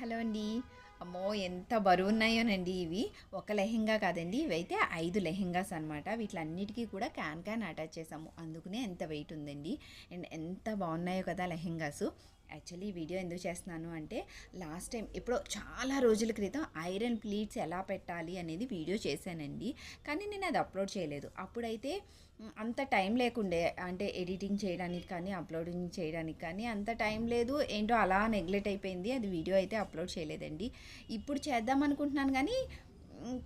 Hello అండి. అమ్మో ఎంత బరువు ఉన్నాయోనండి ఇవి. ఒక లెహెంగా కాదండి ఇవైతే ఐదు లెహెంగాస్ అనమాట వీటిలన్నిటికీ కూడా క్యాన్ క్యాన్ అటాచ్ చేసాము అందుకనే ఎంత వెయిట్ ఉందండి. అండ్ ఎంత బాగున్నాయో కదా లెహెంగాసు. యాక్చువల్లీ వీడియో ఎందుకు చేస్తున్నాను అంటే లాస్ట్ టైం ఎప్పుడో చాలా రోజుల క్రితం ఐరన్ ప్లీట్స్ ఎలా పెట్టాలి అనేది వీడియో చేశానండి. కానీ నేను అది అప్లోడ్ చేయలేదు. అప్పుడైతే అంత టైం లేకుండే అంటే ఎడిటింగ్ చేయడానికి కానీ అప్లోడింగ్ చేయడానికి కానీ అంత టైం లేదు. ఏంటో అలా నెగ్లెక్ట్ అయిపోయింది. అది వీడియో అయితే అప్లోడ్ చేయలేదండి. ఇప్పుడు చేద్దాం అనుకుంటున్నాను కానీ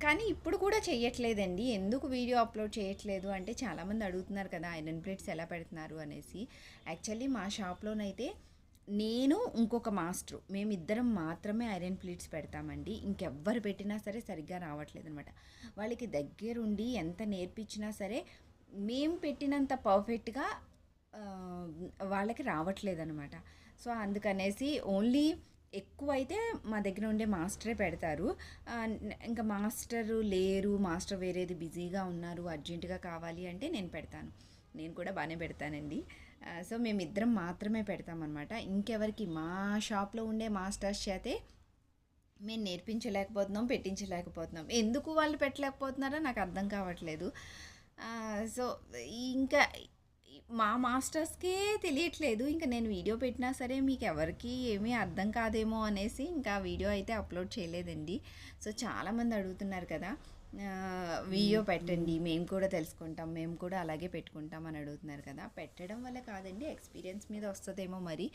కానీ ఇప్పుడు కూడా చేయట్లేదండి ఎందుకు వీడియో అప్లోడ్ చేయట్లేదు అంటే చాలామంది అడుగుతున్నారు కదా ఐరన్ ప్లేట్స్ ఎలా పెడుతున్నారు అనేసి. యాక్చువల్లీ మా షాప్లోనైతే నేను ఇంకొక మాస్టరు. మేమిద్దరం మాత్రమే ఐరన్ ప్లేట్స్ పెడతామండి. ఇంకెవ్వరు పెట్టినా సరే సరిగ్గా రావట్లేదు అనమాట వాళ్ళకి దగ్గరుండి ఎంత నేర్పించినా సరే మేము పెట్టినంత పర్ఫెక్ట్గా వాళ్ళకి రావట్లేదు అనమాట సో అందుకనేసి ఓన్లీ ఎక్కువైతే మా దగ్గర ఉండే మాస్టరే పెడతారు. ఇంకా మాస్టరు లేరు మాస్టర్ వేరేది బిజీగా ఉన్నారు అర్జెంటుగా కావాలి అంటే నేను పెడతాను. నేను కూడా బాగానే పెడతానండి. సో మేమిద్దరం మాత్రమే పెడతామన్నమాట. ఇంకెవరికి మా షాప్లో ఉండే మాస్టర్స్ చేతే మేము నేర్పించలేకపోతున్నాం పెట్టించలేకపోతున్నాం. ఎందుకు వాళ్ళు పెట్టలేకపోతున్నారో నాకు అర్థం కావట్లేదు. సో ఇంకా మా మాస్టర్స్కే తెలియట్లేదు. ఇంకా నేను వీడియో పెట్టినా సరే మీకు ఎవరికి ఏమీ అర్థం కాదేమో అనేసి ఇంకా వీడియో అయితే అప్లోడ్ చేయలేదండి. సో చాలామంది అడుగుతున్నారు కదా. వీడియో పెట్టండి మేము కూడా తెలుసుకుంటాం మేము కూడా అలాగే పెట్టుకుంటాం అని అడుగుతున్నారు కదా. పెట్టడం వల్ల కాదండి ఎక్స్పీరియన్స్ మీద వస్తుందేమో మరి.